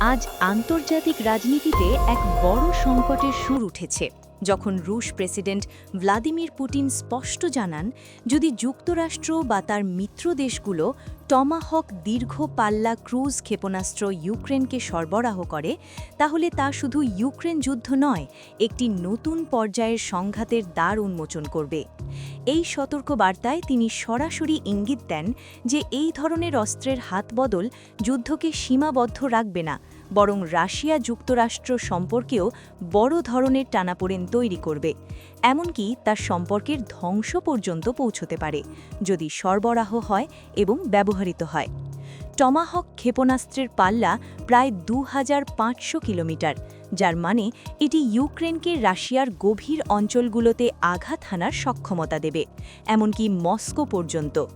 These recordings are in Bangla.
আজ আন্তর্জাতিক রাজনীতিতে এক বড় সংকটের সুর উঠেছে। যখন রুশ প্রেসিডেন্ট ভ্লাদিমির পুতিন স্পষ্ট জানান, যদি যুক্তরাষ্ট্র বা তার মিত্র দেশগুলো টমাহক দীর্ঘ পাল্লা ক্রুজ ক্ষেপণাস্ত্র ইউক্রেনকে সরবরাহ করে, তাহলে তা শুধু ইউক্রেন যুদ্ধ নয়, একটি নতুন পর্যায়ের সংঘাতের দ্বার উন্মোচন করবে। এই সতর্ক বার্তায় তিনি সরাসরি ইঙ্গিত দেন যে এই ধরনের অস্ত্রের হাত বদল যুদ্ধকে সীমাবদ্ধ রাখবে না বরং রাশিয়া যুক্তরাষ্ট্র সম্পর্কেও বড় ধরনের টানাপোড়েন তৈরি করবে। এমনকি তার সম্পর্কের ধ্বংস পর্যন্ত পৌঁছতে পারে, যদি সরবরাহ হয় এবং ব্যবহৃত হয়। টমাহক ক্ষেপণাস্ত্রের পাল্লা প্রায় দু হাজার পাঁচশো কিলোমিটার, যার মানে এটি ইউক্রেনকে রাশিয়ার গভীর অঞ্চলগুলোতে আঘাত হানার সক্ষমতা দেবে, এমনকি মস্কো পর্যন্ত।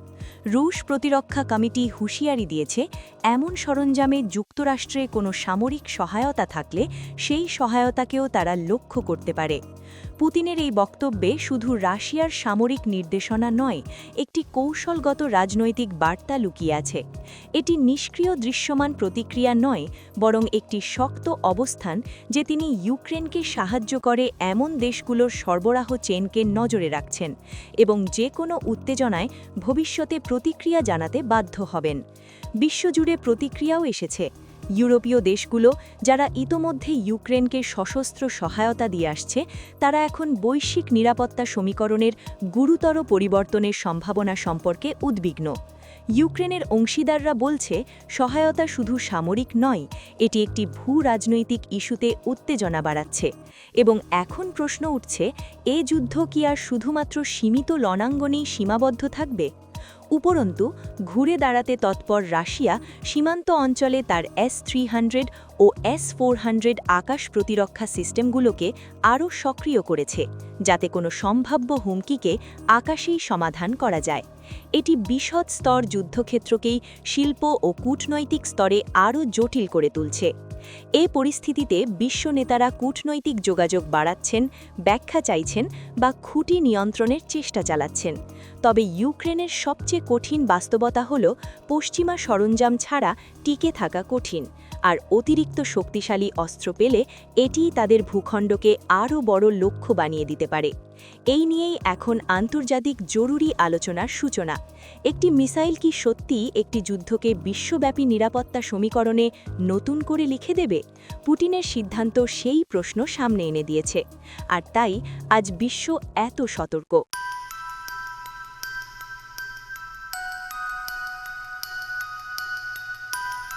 রুশ প্রতিরক্ষা কমিটি হুঁশিয়ারি দিয়েছে, এমন সরঞ্জামে যুক্তরাষ্ট্রে কোনো সামরিক সহায়তা থাকলে সেই সহায়তাকেও তারা লক্ষ্য করতে পারে। পুতিনের এই বক্তব্যে শুধু রাশিয়ার সামরিক নির্দেশনা নয়, একটি কৌশলগত রাজনৈতিক বার্তা লুকিয়ে আছে। এটি নিষ্ক্রিয় দৃশ্যমান প্রতিক্রিয়া নয়, বরং একটি শক্ত অবস্থান যে তিনি ইউক্রেনকে সাহায্য করে এমন দেশগুলোর সরবরাহ চেনকে নজরে রাখছেন এবং যে কোনো উত্তেজনায় ভবিষ্যতে প্রতিক্রিয়া জানাতে বাধ্য হবেন। বিশ্বজুড়ে প্রতিক্রিয়াও এসেছে। ইউরোপীয় দেশগুলো যারা ইতোমধ্যে ইউক্রেনকে সশস্ত্র সহায়তা দিয়ে আসছে, তারা এখন বৈশ্বিক নিরাপত্তা সমীকরণের গুরুতর পরিবর্তনের সম্ভাবনা সম্পর্কে উদ্বিগ্ন। ইউক্রেনের অংশীদাররা বলছে, সহায়তা শুধু সামরিক নয়, এটি একটি ভূ রাজনৈতিক ইস্যুতে উত্তেজনা বাড়াচ্ছে। এবং এখন প্রশ্ন উঠছে, এ যুদ্ধ কি আর শুধুমাত্র সীমিত রণাঙ্গনেই সীমাবদ্ধ থাকবে? উপরন্তু, ঘুরে দাঁড়াতে তৎপর রাশিয়া সীমান্ত অঞ্চলে তার এস থ্রি ও এস ফোর আকাশ প্রতিরক্ষা সিস্টেমগুলোকে আরও সক্রিয় করেছে, যাতে কোনো সম্ভাব্য হুমকিকে আকাশেই সমাধান করা যায়। এটি বিশদ স্তর যুদ্ধক্ষেত্রকেই শিল্প ও কূটনৈতিক স্তরে আরও জটিল করে তুলছে। এ পরিস্থিতিতে বিশ্ব নেতারা কূটনৈতিক যোগাযোগ বাড়াচ্ছেন, ব্যাখ্যা চাইছেন বা খুঁটি নিয়ন্ত্রণের চেষ্টা চালাচ্ছেন। তবে ইউক্রেনের সবচেয়ে কঠিন বাস্তবতা হল পশ্চিমা সরঞ্জাম ছাড়া টিকে থাকা কঠিন। আর অতিরিক্ত শক্তিশালী অস্ত্র পেলে এটিই তাদের ভূখণ্ডকে আরও বড় লক্ষ্য বানিয়ে দিতে পারে। এই নিয়েই এখন আন্তর্জাতিক জরুরি আলোচনার সূচনা। একটি মিসাইল কি সত্যিই একটি যুদ্ধকে বিশ্বব্যাপী নিরাপত্তা সমীকরণে নতুন করে লিখে দেবে? পুটিনের সিদ্ধান্ত সেই প্রশ্ন সামনে এনে দিয়েছে। আর তাই আজ বিশ্ব এত সতর্ক।